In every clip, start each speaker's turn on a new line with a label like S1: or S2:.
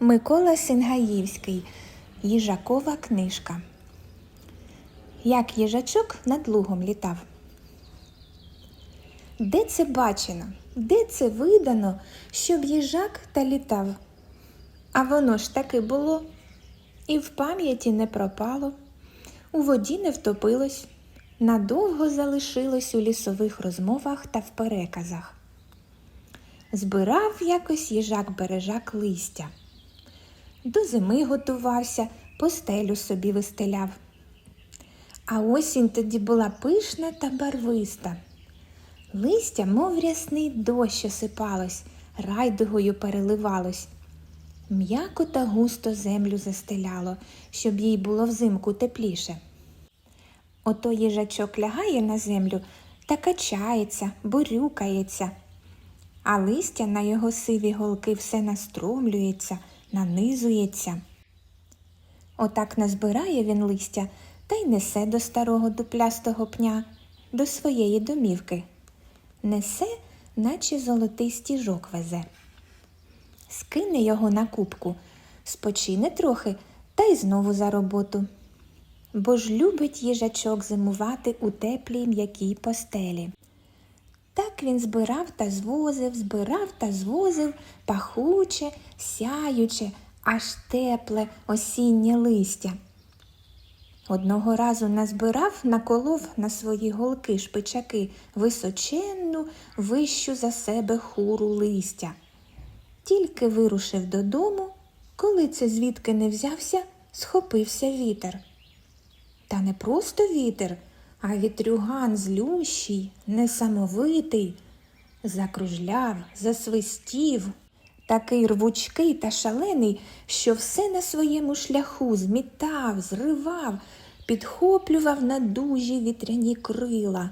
S1: Микола Сингаївський. Їжакова книжка. Як їжачок над лугом літав. Де це бачено? Де це видано, щоб їжак та літав? А воно ж таки було. І в пам'яті не пропало, у воді не втопилось, надовго залишилось у лісових розмовах та в переказах. Збирав якось їжак бережак листя. До зими готувався, постелю собі вистеляв. А осінь тоді була пишна та барвиста. Листя, мов рясний дощ осипалось, райдугою переливалось. М'яко та густо землю застеляло, щоб їй було взимку тепліше. Ото їжачок лягає на землю та качається, бурюкається, а листя на його сиві голки все настромлюється, нанизується. Отак назбирає він листя та й несе до старого дуплястого пня, до своєї домівки. Несе, наче золотий стіжок везе. Скине його на кубку, спочине трохи та й знову за роботу. Бо ж любить їжачок зимувати у теплій м'якій постелі. Він збирав та звозив, збирав та звозив пахуче, сяюче, аж тепле осіннє листя. Одного разу назбирав, наколов на свої голки шпичаки височенну, вищу за себе хуру листя. Тільки вирушив додому, коли це звідки не взявся, схопився вітер. Та не просто вітер, а вітрюган злющий, несамовитий, закружляв, засвистів, такий рвучкий та шалений, що все на своєму шляху змітав, зривав, підхоплював на дужі вітряні крила.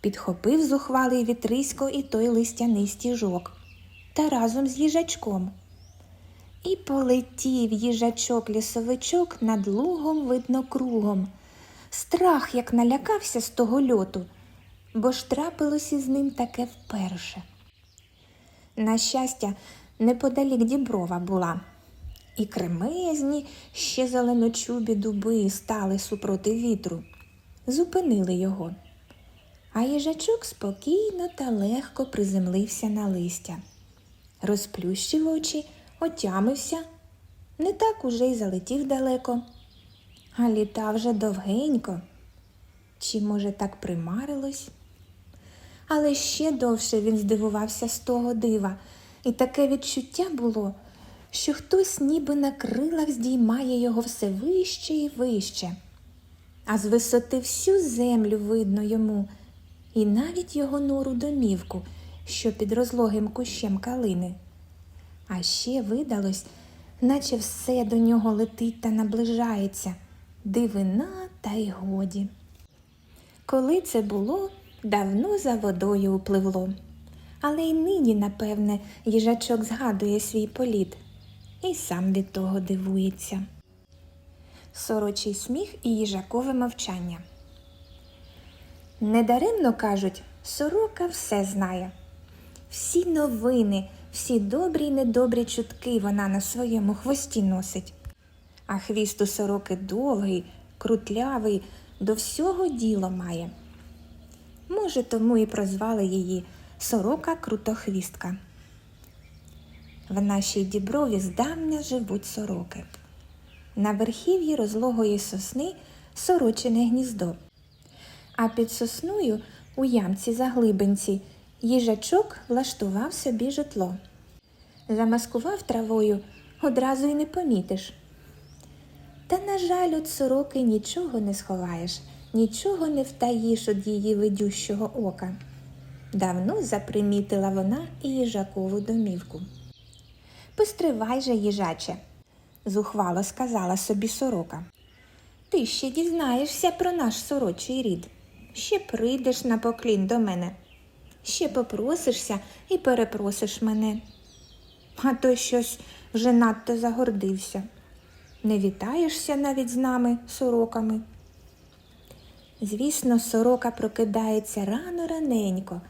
S1: Підхопив зухвалий вітрисько і той листяний стіжок та разом з їжачком. І полетів їжачок-лісовичок над лугом видно кругом. Страх як налякався з того льоту, бо ж трапилось із ним таке вперше. На щастя, неподалік діброва була, і кремезні ще зеленочубі дуби стали супроти вітру, зупинили його. А їжачок спокійно та легко приземлився на листя, розплющив очі, отямився, не так уже й залетів далеко, а літав вже довгенько. Чи, може, так примарилось? Але ще довше він здивувався з того дива, і таке відчуття було, що хтось ніби на крилах здіймає його все вище і вище, а з висоти всю землю видно йому, і навіть його нору домівку, що під розлогим кущем калини. А ще видалось, наче все до нього летить та наближається, дивина та й годі. Коли це було, давно за водою upливло. Але й нині, напевне, їжачок згадує свій політ і сам від того дивується. Сорочий сміх і їжакове мовчання. Недаремно кажуть, сорока все знає. Всі новини, всі добрі й недобрі чутки вона на своєму хвості носить. А хвіст у сороки довгий, крутлявий, до всього діло має. Може, тому і прозвали її сорока крутохвістка. В нашій діброві здавна живуть сороки. На верхів'ї розлогої сосни сорочине гніздо, а під сосною у ямці заглибинці їжачок влаштував собі житло. Замаскував травою одразу й не помітиш. Та, на жаль, від сороки нічого не сховаєш, нічого не втаїш від її видющого ока. Давно запримітила вона і їжакову домівку. Постривай же, їжаче, зухвало сказала собі сорока. Ти ще дізнаєшся про наш сорочий рід. Ще прийдеш на поклін до мене, ще попросишся і перепросиш мене. А то щось вже надто загордився. Не вітаєшся навіть з нами, сороками. Звісно, сорока прокидається рано раненько,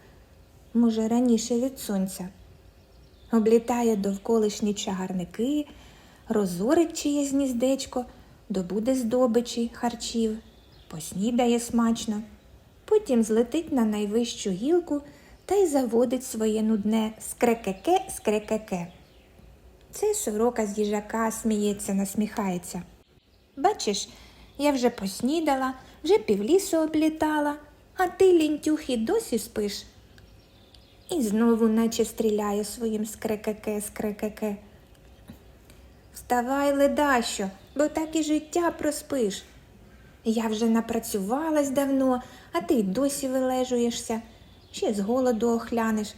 S1: може, раніше від сонця. облітає довколишні чагарники, розорить чиєсь гніздечко, добуде здобичі харчів, поснідає смачно, потім злетить на найвищу гілку та й заводить своє нудне скрекеке скрекеке. Це сорока з їжака сміється, насміхається. Бачиш, я вже поснідала, вже півлісу облітала, а ти, лінтюх, і досі спиш. І знову наче стріляє своїм скрекеке, скрекеке. Вставай, ледащо, бо так і життя проспиш. Я вже напрацювалась давно, а ти й досі вилежуєшся, ще з голоду охлянеш.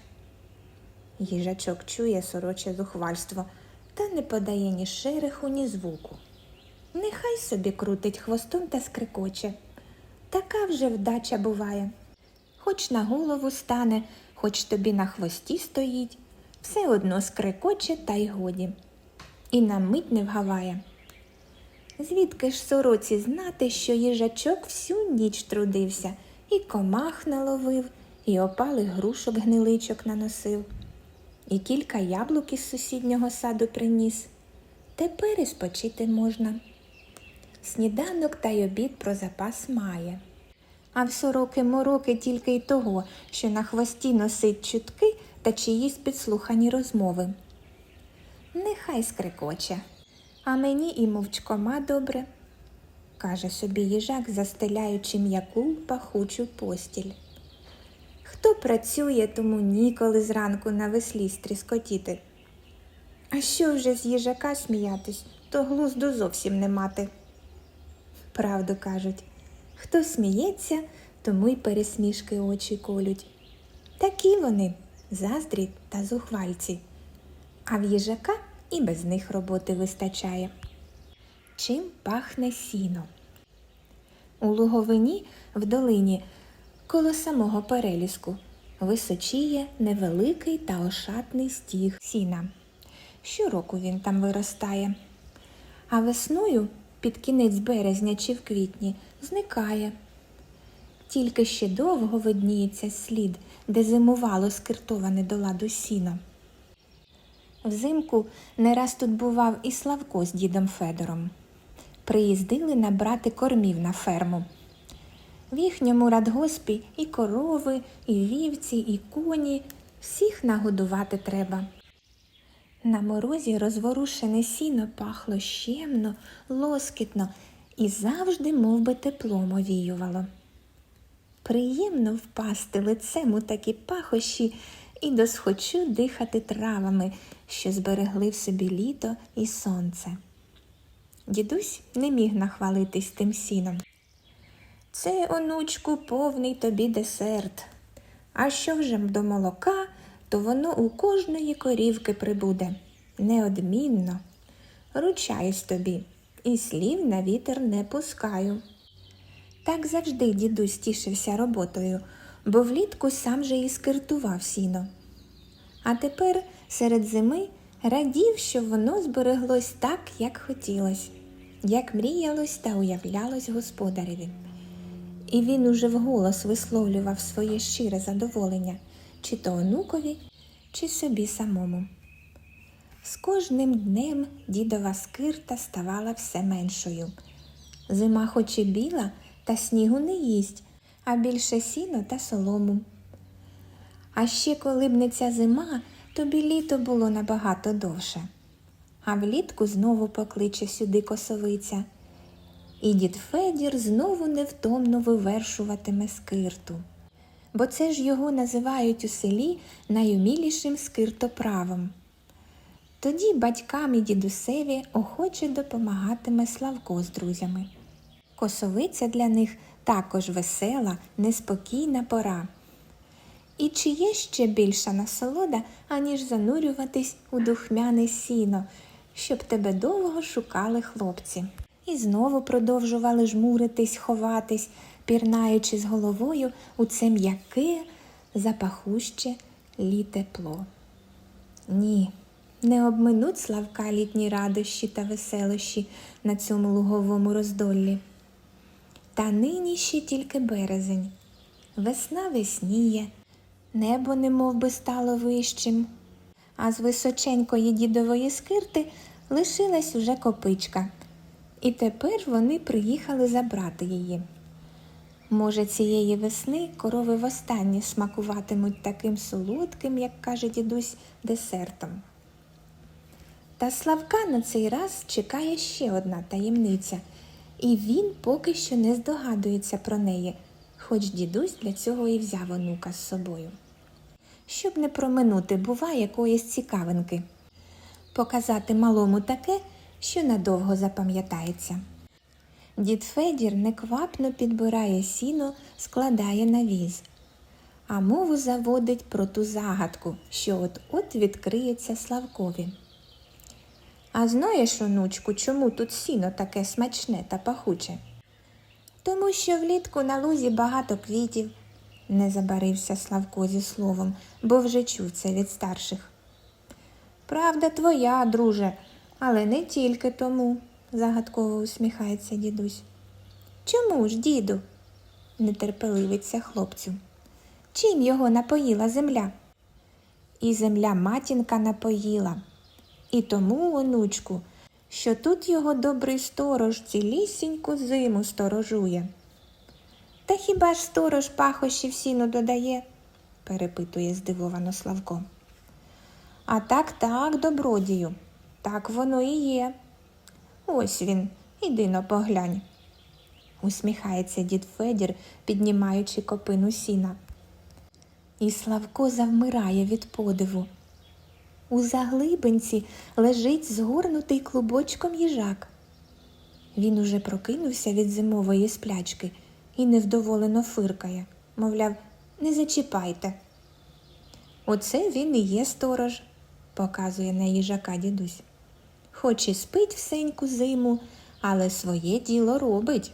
S1: Їжачок чує сороче зухвальство та не подає ні шереху, ні звуку. Нехай собі крутить хвостом та скрикоче. Така вже вдача буває. Хоч на голову стане, хоч тобі на хвості стоїть, все одно скрикоче та й годі. І на мить не вгаває. Звідки ж сороці знати, що їжачок всю ніч трудився, і комах наловив, і опалих грушок гниличок наносив, і кілька яблук із сусіднього саду приніс. Тепер і спочити можна. Сніданок та й обід про запас має. А в сороки мороки тільки й того, що на хвості носить чутки та чиїсь підслухані розмови. Нехай скрикоче, а мені і мовчкома добре, каже собі їжак, застеляючи м'яку пахучу постіль. Хто працює, тому ніколи зранку на веслі стріскотіти. А що вже з їжака сміятись, то глузду зовсім не мати. Правду кажуть, хто сміється, тому й пересмішки очі колють. Такі вони заздрі та зухвальці, а в їжака і без них роботи вистачає. Чим пахне сіно? У луговині в долині коло самого переліску височіє невеликий та ошатний стіг сіна. Щороку він там виростає, а весною під кінець березня чи в квітні зникає. Тільки ще довго видніється слід, де зимувало скиртоване до ладу сіно. Взимку не раз тут бував і Славко з дідом Федором. Приїздили набрати кормів на ферму. В їхньому радгоспі і корови, і вівці, і коні всіх нагодувати треба. На морозі розворушене сіно пахло щемно, лоскітно і завжди мов би, теплом овіювало. Приємно впасти лицем у такі пахощі і досхочу дихати травами, що зберегли в собі літо і сонце. Дідусь не міг нахвалитись тим сіном. Це, онучку, повний тобі десерт. А що вже до молока, то воно у кожної корівки прибуде. Неодмінно. Ручаюсь тобі, і слів на вітер не пускаю. Так завжди дідусь тішився роботою, бо влітку сам же і скиртував сіно. А тепер серед зими радів, що воно збереглось так, як хотілось, як мріялось та уявлялось господареві. І він уже вголос висловлював своє щире задоволення, чи то онукові, чи собі самому. З кожним днем дідова скирта ставала все меншою. Зима хоч і біла, та снігу не їсть, а більше сіно та солому. А ще коли б не ця зима, тобі літо було набагато довше. А влітку знову покличе сюди косовиця. І дід Федір знову невтомно вивершуватиме скирту. Бо це ж його називають у селі найумілішим скиртоправом. Тоді батькам і дідусеві охоче допомагатиме Славко з друзями. Косовиця для них також весела, неспокійна пора. І чи є ще більша насолода, аніж занурюватись у духмяне сіно, щоб тебе довго шукали хлопці. І знову продовжували жмуритись, ховатись, пірнаючи з головою у це м'яке, запахуще літепло. Ні, не обминуть Славка літні радощі та веселощі на цьому луговому роздоллі. Та нині ще тільки березень. Весна весніє, небо немов би стало вищим, а з височенької дідової скирти лишилась уже копичка. І тепер вони приїхали забрати її. Може, цієї весни корови востаннє смакуватимуть таким солодким, як каже дідусь, десертом. Та Славка на цей раз чекає ще одна таємниця, і він поки що не здогадується про неї, хоч дідусь для цього і взяв онука з собою. Щоб не проминути, бува якоїсь цікавинки, показати малому таке, що надовго запам'ятається. Дід Федір неквапно підбирає сіно, складає на віз, а мову заводить про ту загадку, що от-от відкриється Славкові. А знаєш, онучку, чому тут сіно таке смачне та пахуче? Тому що влітку на лузі багато квітів, не забарився Славко зі словом, бо вже чув це від старших. Правда твоя, друже, але не тільки тому, загадково усміхається дідусь. Чому ж, діду? нетерпеливиться хлопцю. Чим його напоїла земля? І земля матінка напоїла. І тому, онучку, що тут його добрий сторож цілісіньку зиму сторожує. Та хіба ж сторож пахощі в сіну додає? перепитує здивовано Славко. А так, так, добродію, так воно і є. Ось він, іди но поглянь. усміхається дід Федір, піднімаючи копину сіна. І Славко завмирає від подиву. У заглибинці лежить згорнутий клубочком їжак. Він уже прокинувся від зимової сплячки і невдоволено фиркає, мовляв, не зачіпайте. Оце він і є сторож, показує на їжака дідусь. Хоч і спить всеньку зиму, але своє діло робить.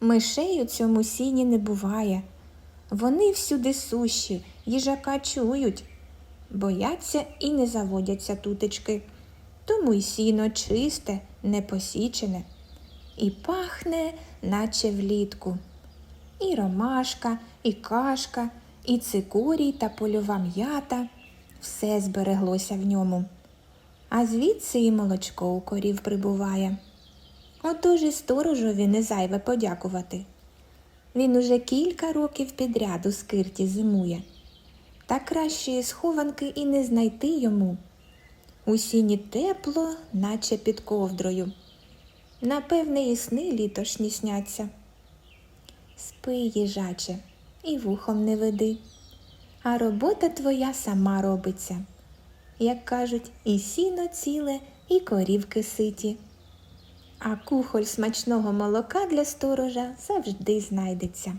S1: Мишей у цьому сіні не буває. Вони всюди сущі, їжака чують, бояться і не заводяться тутечки. Тому й сіно чисте, не посічене, і пахне, наче влітку. І ромашка, і кашка, і цикорій та польова м'ята все збереглося в ньому. А звідси і молочко у корів прибуває. Отож і сторожові не зайве подякувати. Він уже кілька років підряд у скирті зимує, та кращої схованки і не знайти йому. У сіні тепло, наче під ковдрою. Напевне, і сни літошні сняться. Спи, їжаче, і вухом не веди, а робота твоя сама робиться. Як кажуть, і сіно ціле, і корівки ситі. А кухоль смачного молока для сторожа завжди знайдеться.